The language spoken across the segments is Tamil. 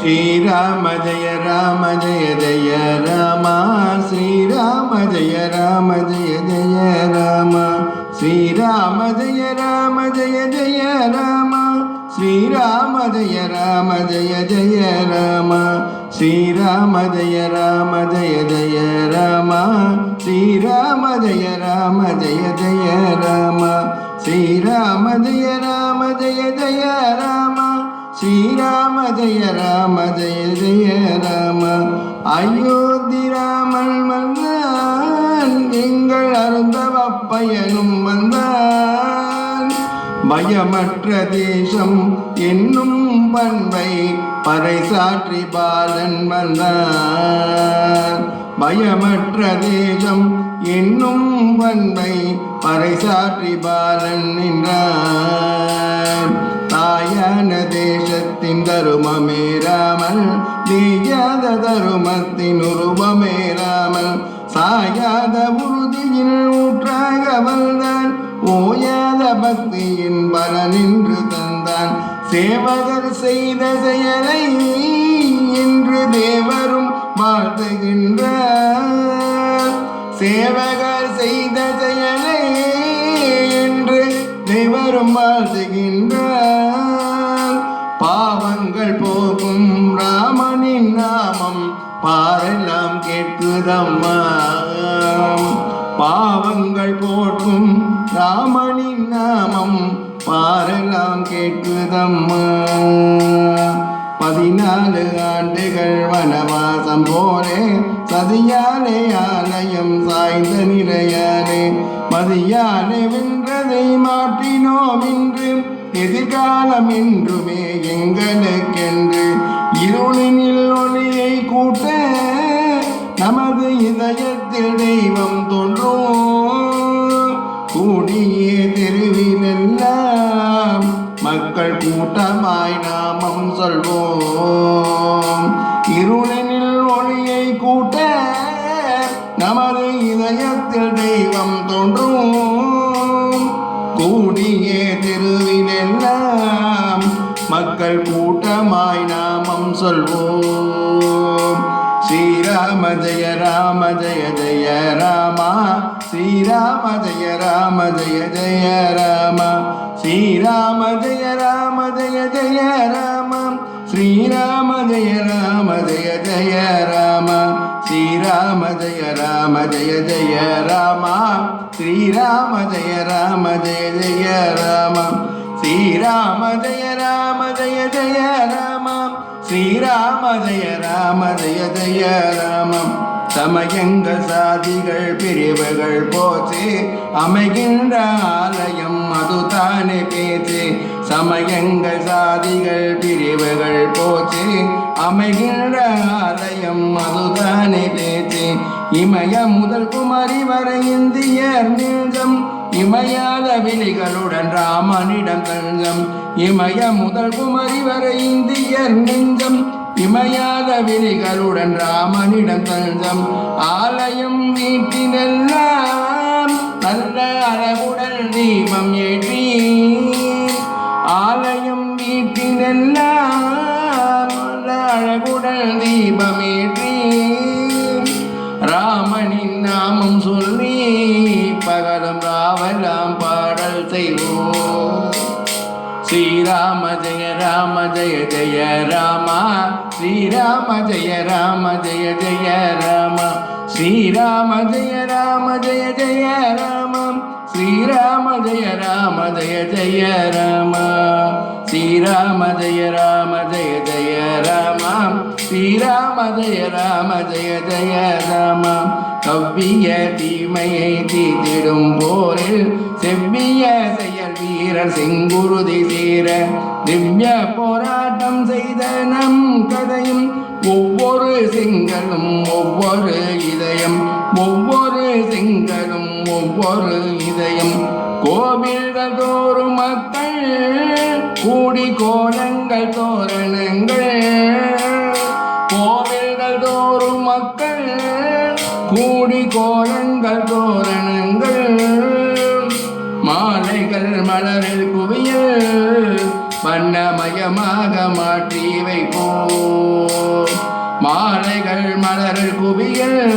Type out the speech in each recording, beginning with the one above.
ஸ்ரீராம ஜய ராம ஜய ஜய ராமா ஸ்ரீராம ஜய ராம ஜய ஜய ராமா ஸ்ரீராம ஜய ராம ஜய ஜய ராமா ஸ்ரீராம ஜய ராம ஜய ஜய ராமா ஸ்ரீராம ஜய ராம ஜய ஜய ராமா ஸ்ரீராம ஜய ராம ஜய ஜய ராமா ஸ்ரீராம ஜய ராம ஜய ஜய ஸ்ரீராம ஜெய ராம ஜெய ஜெய ராம அயோத்தி ராமன் வந்தான் எங்கள் அருந்தவ பயனும் வந்தான். பயமற்ற தேசம் என்னும் பண்பை பறைசாற்றி பாலன் வந்தான். பயமற்ற தேசம் என்னும் பண்பை பறைசாற்றி பாலன் நின்றான். தாயான தேசத்தின் தருமமே ராமல் நீயாத தருமத்தின் உருவமே ராமல் சாயாத உறுதியில் ஊற்றாக வந்தான் ஓயாத பக்தியின் பலனின்று தந்தான். சேவகர் செய்த செயலை என்று தேவரும் வாழ்த்துகின்றார். சேவகர் செய்த செயலை என்று தேவரும் வாழ்த்துகின்றார். பாவங்கள் போகும் ராமனின் நாமம் பாரெல்லாம் கேட்குதம்மா. பாவங்கள் போற்றும் ராமனின் நாமம் பாரெல்லாம் கேட்குதம்மா. பதினாலு ஆண்டுகள் வனவாசம் போலே சதியாலே ஆலயம் சாய்ந்த நிலையாலே மதியாலே வென்றதை மாற்றினோம் இன்று. எதிர்காலம் என்றுமே எங்களுக்கென்று இருளினில் ஒளியை கூட்ட நமது இதயத்தில் தெய்வம் தோன்றும் கூடியே தெருவிலெல்லாம் மக்கள் கூட்டமாய் நாமம் சொல்வோம். இருளினில் ஒளியை கூட்ட நமது இதயத்தில் தெய்வம் தோன்றும் கூடியே தெருவில் மக்கள் கூட்டமாய் நாமம் சொல்வோம். ஸ்ரீராம ஜெய ராம ஜெய ஜெய ராமா. ஸ்ரீராம ஜெய ராம ஜெய ஜெய ராமா. ஸ்ரீராம ஜெய ராம ஜெய ஜெய ராம. ஸ்ரீராம ஜெய ராம ஜெய ஜெய ராம. ஸ்ரீராம ஜெய ராம ஜெய ஜெய ராமா. ஸ்ரீராம ஜெய ராம ஜெய ஜெய ராம. ஸ்ரீராம ஜய ராம ஜய ஜய ராமம். ஸ்ரீராம ஜய ராம ஜய ஜய ராமம். சமயங்கள் சாதிகள் பிரிவுகள் போச்சு. அமைகின்ற ஆலயம் அதுதானே பேச்சு. சமயங்கள் சாதிகள் பிரிவுகள் போச்சு. அமைகின்ற ஆலயம் அதுதானே பேச்சு. இமய முதல் குமரி வரை இந்தியர் நெஞ்சம். இமையாத விழிகளுடன் ராமனிடம் தங்கம் இமய முதல் குமரி வரை இந்தியர் நெஞ்சம். இமையாத விழிகளுடன் ராமனிடம் தஞ்சம் ஆலயம் வீட்டினெல்லாம் நல்ல அளவுடன் தீபம் ஏற்றி. ஆலயம் வீட்டினெல்லாம் நல்ல அழகுடன் தீபம் ஏற்றி. ராமனின் நாமம் சொல்லி பகலும் பாடல் செய்வோம். ஸ்ரீராம ஜெய ராம ஜெய ஜெய ராமா. ஸ்ரீராம ஜெய ராம ஜெய ஜெய ராமா. ஸ்ரீராம ஜெய ராம ஜெய ஜெய ராமம் ஸ்ரீராம ஜெய ராம ஜெய ஜெய ராமா. ஸ்ரீராம ஜெய ராம ஜெய ஜெய ராம. ஸ்ரீராம ஜெய ராம ஜெய ஜெய ராம. கவ்விய தீமையை தீத்திடும் போரில் செவ்விய செயல் வீரர் செங்குருதி தீர திவ்ய போராட்டம் செய்த நம் கதையும் ஒவ்வொரு செங்கலும் ஒவ்வொரு இதயம் ஒவ்வொரு செங்கலும் ஒவ்வொரு இதயம். கோவில்கள் தோறும் மக்கள் கூடி கோலங்கள் தோரணங்கள் கூடி கோலங்கள் தோரணங்கள் மாலைகள் மலரில் குவியல் வண்ணமயமாக மாற்றி வைப்போம். மாலைகள் மலரில் குவியல்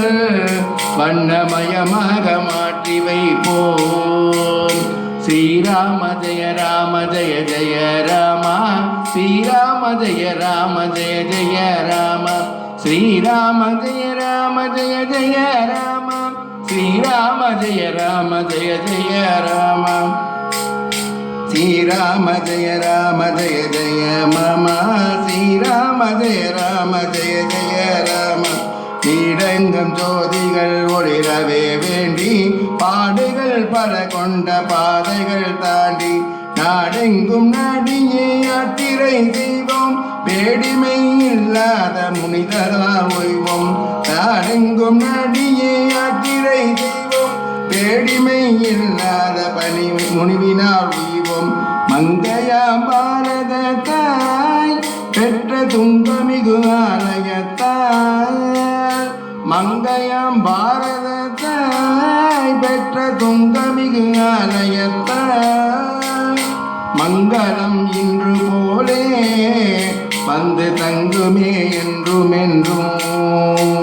வண்ணமயமாக மாற்றி வைப்போம். ஸ்ரீராம ஜெய ராம ஜெய ஜெய ராமா ஸ்ரீராம ஜெய ராம ஜெய ஜெய ராம ஸ்ரீராம ஜெய ஜய ஜய ராம ஸ்ரீராம ஜய ராம ஜய ஜய ராம ஸ்ரீராம ஜய ராம ஜய ஜய மம. ஸ்ரீராம ஜய ராம ஜய ஜய ராம நீடெங்கும் ஜோதிகள் ஒளிரவே வேண்டி பாடுகள் பல கொண்ட பாதைகள் தாண்டி நாடெங்கும் நடியே யாத்திரை செய்வோம். பேடிமை இல்லாத முனிதரா ஓய்வோம் நாடெங்கும் நடியே ஆற்றிரை செய்வோம். பேடிமை இல்லாத பணி முனிவினால் உய்வோம். மங்கையா பாரத தாய் பெற்ற துன்பமிகு ஆலயத்தாய். மங்கையாம் பாரத தாய் பெற்ற துன்பமிகு ஆலயத்தாய். மங்களம் இன்று போலே வந்து தங்குமே என்றும் என்றும்